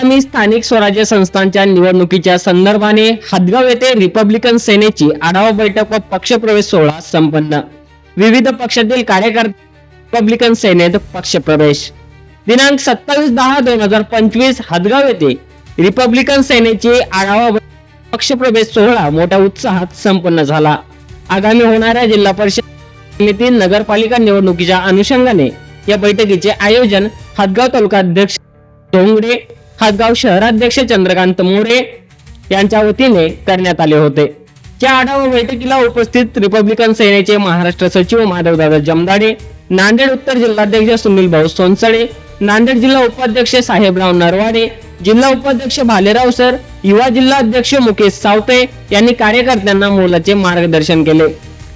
आगामी स्थानिक स्वराज्य संस्थांच्या निवडणुकीच्या संदर्भाने हदगाव येथे रिपब्लिकन सेनेची आढावा बैठक व पक्षप्रवेश सोहळा संपन्न. विविध पक्षातील कार्यकर्ते रिपब्लिकन सेनेत पक्षप्रवेश. दिनांक सत्तावीस दहा दोन हजार पंचवीस हदगाव येथे रिपब्लिकन सेनेची आढावा पक्षप्रवेश सोहळा मोठ्या उत्साहात संपन्न झाला. आगामी होणाऱ्या जिल्हा परिषद समिती नगरपालिका निवडणुकीच्या अनुषंगाने या बैठकीचे आयोजन हदगाव तालुका अध्यक्ष धोंगडे हदगाव शहराध्यक्ष चंद्रकांत मोरे यांच्या वतीने करण्यात आले होते. या आढावा बैठकीला उपस्थित रिपब्लिकन सेनेचे महाराष्ट्र सचिव माधवदादा जमदाडे नांदेड उत्तर जिल्हाध्यक्ष सुनील भाऊ सोनसळे नांदेड जिल्हा उपाध्यक्ष साहेबराव नरवाडे जिल्हा उपाध्यक्ष भालेराव सर युवा जिल्हा अध्यक्ष मुकेश सावते यांनी कार्यकर्त्यांना मोलाचे मार्गदर्शन केले.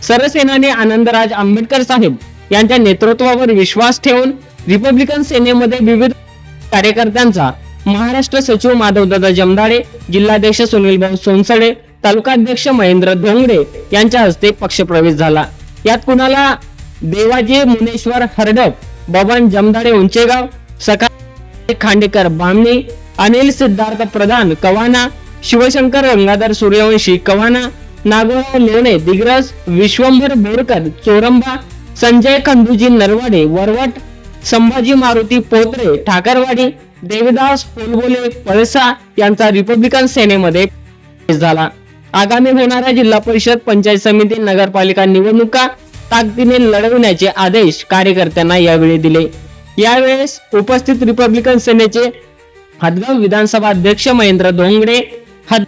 सरसेनानी आनंदराज आंबेडकर साहेब यांच्या नेतृत्वावर विश्वास ठेवून रिपब्लिकन सेनेमध्ये विविध कार्यकर्त्यांचा महाराष्ट्र सचिव माधवदादा जमदाडे जिल्हाध्यक्ष सुनील भाऊ सोनसडे तालुकाध्यक्ष महेंद्र धोंगडे यांच्या हस्ते पक्षप्रवेश झाला. यात कुणाला? देवाजी मुनेश्वर हरडप बबन जमदाडे उंचेगाव सका खांडेकर बामणी अनिल सिद्धार्थ प्रधान कवाना शिवशंकर गंगाधर सूर्यवंशी कवाना नागोराव लोणे दिग्रस विश्वंभर बोरकर चोरंबा संजय खंडूजी नरवाडे वरवट संभाजी मारुती पोत्रे ठाकरवाडी देवदास पोलबोले पळसा यांचा रिपब्लिकन सेनेमध्ये झाला. आगामी होणाऱ्या जिल्हा परिषद पंचायत समिती नगरपालिका निवडणुका ताकदीने लढवण्याचे आदेश कार्यकर्त्यांना यावेळी दिले. यावेळेस उपस्थित रिपब्लिकन सेनेचे हदगाव विधानसभा अध्यक्ष महेंद्र धोंगडे हद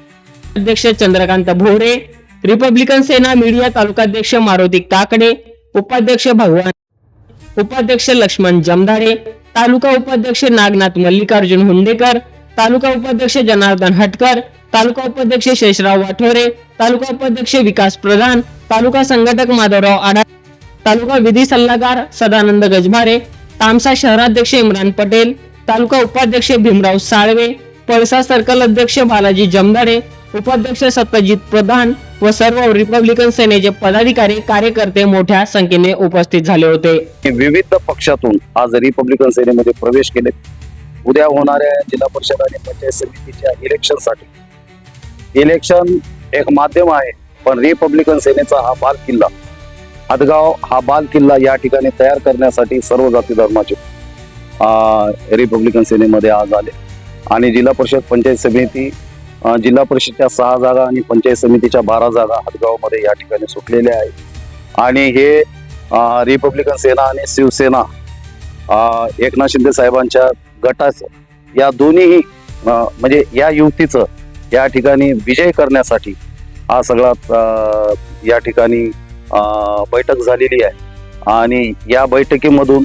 अध्यक्ष चंद्रकांत भोरे रिपब्लिकन सेना मीडिया तालुकाध्यक्ष मारुती काकडे उपाध्यक्ष भगवान उपाध्यक्ष लक्ष्मण जमधारे तालुका उपाध्यक्ष नागनाथ मल्लिकार्जुन हुंडेकर तालुका उपाध्यक्ष जनार्दन हटकर तालुका उपाध्यक्ष शेषराव वाठोरे तालुका उपाध्यक्ष विकास प्रधान तालुका संघटक माधवराव आडा तालुका विधी सल्लागार सदानंद गजभारे तामसा शहराध्यक्ष इम्रान पटेल तालुका उपाध्यक्ष भीमराव साळवे पळसा सर्कल अध्यक्ष बालाजी जमदाडे उपाध्यक्ष सत्यजित प्रधान व सर्व रिपब्लिकन सेनेचे पदाधिकारी कार्यकर्ते मोठ्या संख्येने उपस्थित झाले होते. विविध पक्षातून आज रिपब्लिकन सेनेमध्ये प्रवेश केले. उद्या होणाऱ्या जिल्हा परिषद आणि पंचायत समितीच्या इलेक्शनसाठी. इलेक्शन एक माध्यम आहे पण रिपब्लिकन सेनेचा हा बाल किल्ला हदगाव हा बाल किल्ला या ठिकाणी तयार करण्यासाठी सर्व जाती धर्माचे रिपब्लिकन सेनेमध्ये आज आले. आणि जिल्हा परिषद पंचायत समिती जिल्हा परिषदच्या सहा जागा आणि पंचायत समितीच्या बारा जागा हदगावमध्ये या ठिकाणी सुटलेल्या आहेत. आणि हे रिपब्लिकन सेना आणि शिवसेना एकनाथ शिंदे साहेबांच्या गटाचं या दोन्हीही म्हणजे या युतीचं या ठिकाणी विजय करण्यासाठी हा सगळा या ठिकाणी बैठक झालेली आहे. आणि या बैठकीमधून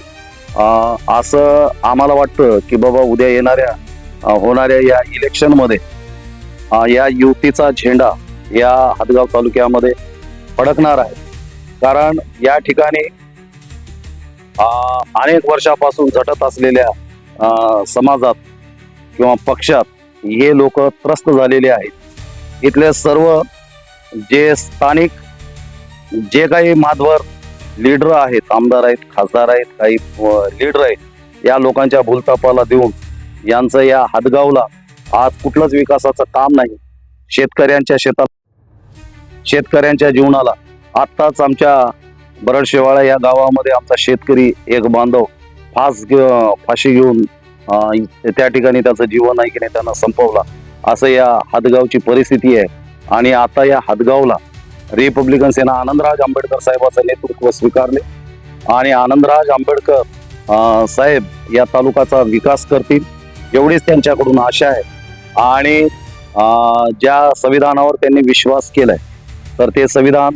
असं आम्हाला वाटतं की बाबा उद्या येणाऱ्या होणाऱ्या या इलेक्शनमध्ये या युतीचा झेंडा या हदगाव तालुक्यामध्ये फडकणार आहे. कारण या ठिकाणी अनेक वर्षापासून झटत असलेल्या समाजात किंवा पक्षात हे लोक त्रस्त झालेले आहेत. इथले सर्व जे स्थानिक जे काही माधवर लीडर आहेत आमदार आहेत खासदार आहेत काही लीडर आहेत या लोकांच्या भूलतापाला देऊन यांचं या हदगावला आज कुठलंच विकासाचं काम नाही. शेतकऱ्यांच्या शेतात शेतकऱ्यांच्या जीवनाला आत्ताच आमच्या बरडशेवाळा या गावामध्ये आमचा शेतकरी एक बांधव फास फाशी घेऊन त्या ठिकाणी त्याचं जीवन आहे की नाही त्यांना संपवला. असं या हदगावची परिस्थिती आहे. आणि आता या हदगावला रिपब्लिकन सेना आनंदराज आंबेडकर साहेबाचं नेतृत्व स्वीकारले. आणि आनंदराज आंबेडकर साहेब या तालुक्याचा विकास करतील एवढीच त्यांच्याकडून आशा आहे. आणि अं, ज्या संविधानावर त्यांनी विश्वास केलाय तर ते संविधान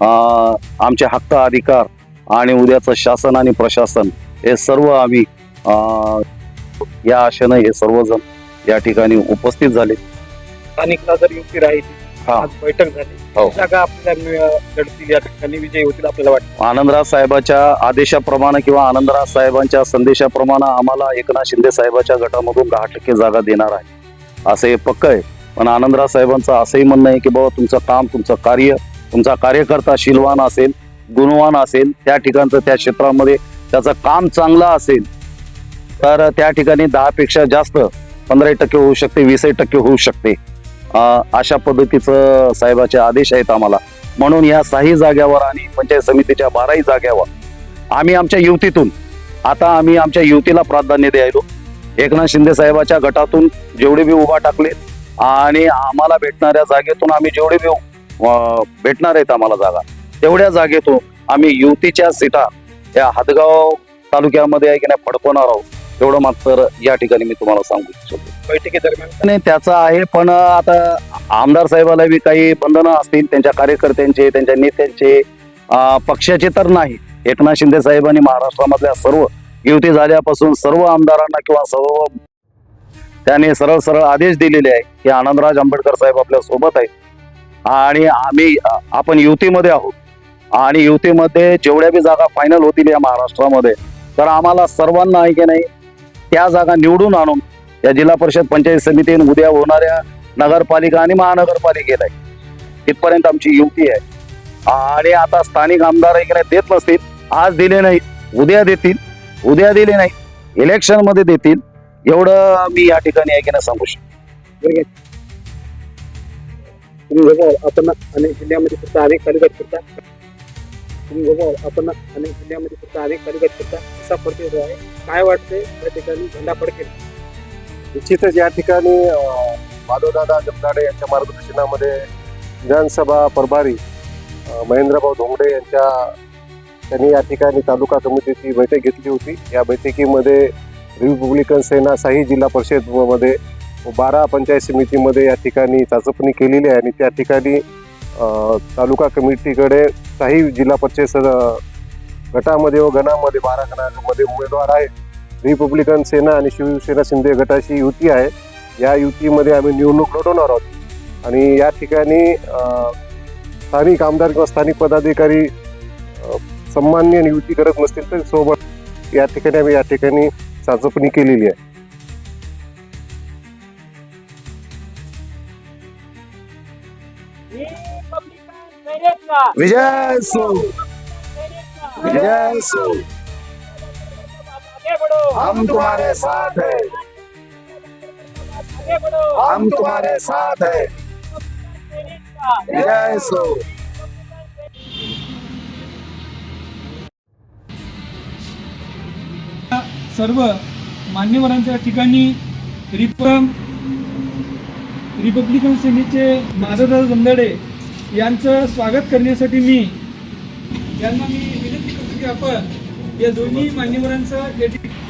अं, आमचे हक्क अधिकार आणि उद्याचं शासन आणि प्रशासन हे सर्व आम्ही अं, या आशेनं हे सर्वजण या ठिकाणी उपस्थित झाले. स्थानिकला जर युती राहिली. हा. आज बैठक झाली. हो. जागा आपल्याला मिळ- लढतील या ठिकाणी. विजयी होतील आपल्याला वाटतं. आनंदराज साहेबाच्या आदेशाप्रमाणे किंवा आनंदराज साहेबांच्या संदेशाप्रमाणे आम्हाला एकनाथ शिंदे साहेबाच्या गटामधून दहा टक्के जागा देणार आहे. असं हे पक्क आहे. पण आनंदराव साहेबांचं असंही म्हणणं आहे की बाबा तुमचं काम तुमचं कार्य तुमचा कार्यकर्ता शीलवान असेल गुणवान असेल त्या ठिकाणचं त्या क्षेत्रामध्ये त्याचं काम चांगलं असेल तर त्या ठिकाणी दहा पेक्षा जास्त पंधरा टक्के होऊ शकते वीसही टक्के होऊ शकते. अशा पद्धतीचं साहेबाचे आदेश आहेत आम्हाला. म्हणून या सहाही जाग्यावर आणि पंचायत समितीच्या बाराही जाग्यावर आम्ही आमच्या युतीतून आता आम्ही आमच्या युतीला प्राधान्य द्यायलो. एकनाथ शिंदे साहेबाच्या गटातून जेवढे बी उभा टाकले आणि आम्हाला भेटणाऱ्या जागेतून आम्ही जेवढे बी भेटणार आहेत आम्हाला जागा तेवढ्या जागेतून आम्ही युतीच्या सीटा या हदगाव तालुक्यामध्ये आहे की नाही फडकवणार आहोत तेवढं मात्र या ठिकाणी मी तुम्हाला सांगू इच्छितो. बैठकीदरम्यान? नाही त्याचा आहे पण आता आमदार साहेबाला बी काही बंधनं असतील त्यांच्या कार्यकर्त्यांचे त्यांच्या नेत्यांचे पक्षाचे तर नाही. एकनाथ शिंदे साहेबांनी महाराष्ट्रामधल्या सर्व युती झाल्यापासून सर्व आमदारांना किंवा सर्व त्यांनी सरळ सरळ आदेश दिलेले आहे की आनंदराज आंबेडकर साहेब आपल्यासोबत आहेत. आणि आम्ही आपण युतीमध्ये आहोत. आणि युतीमध्ये जेवढ्या बी जागा फायनल होतील या महाराष्ट्रामध्ये तर आम्हाला सर्वांना आहे की नाही त्या जागा निवडून आणून या जिल्हा परिषद पंचायत समितीने उद्या होणाऱ्या नगरपालिका आणि महानगरपालिकेला तिथपर्यंत आमची युती आहे. आणि आता स्थानिक आमदार आहे की नाही देत नसतील आज दिले नाही उद्या देतील. उद्या दिले नाही. इलेक्शनमध्ये देतील. एवढं मी या ठिकाणी आहे की नाही सांगू शकतो आपण अनेक जिल्ह्यामध्ये फक्त अनेक तालुक्यात फिरता तुम्ही बघा आपण अनेक जिल्ह्यामध्ये फक्त अनेक तालुक्यात फिरता असा आहे? काय वाटतंय? त्या ठिकाणी झेंडा फडकेल निश्चितच या ठिकाणी माधवदादा जमदाडे यांच्या मार्गदर्शनामध्ये विधानसभा प्रभारी महेंद्रभाऊ धोंगडे यांच्या त्यांनी या ठिकाणी तालुका समितीची बैठक घेतली होती. या बैठकीमध्ये रिपब्लिकन सेना साही जिल्हा परिषदमध्ये बारा पंचायत समितीमध्ये या ठिकाणी चाचपणी केलेली आहे आणि त्या ठिकाणी तालुका कमिटीकडे साही जिल्हा परिषद गटामध्ये व गणामध्ये बारा गणामध्ये उमेदवार आहे रिपब्लिकन सेना आणि शिवसेना शिंदे गटाची युती आहे. या युतीमध्ये आम्ही निवडणूक लढवणार आहोत. आणि या ठिकाणी स्थानिक आमदार किंवा स्थानिक पदाधिकारी आणि युती करत नसतील सोबत या ठिकाणी आम्ही या ठिकाणी चाचपणी केलेली आहे. विजय विजय हम तुम्हारे साथ हैं. हम तुम्हारे साथ हैं. विजय सो. सर्व मान्यवरांच्या ठिकाणी रिपम रिपब्लिकन सेनेचे माधवदास जमदाडे यांचं स्वागत करण्यासाठी मी यांना मी विनंती करतो की आपण या दोन्ही मान्यवरांचं या ठिकाणी.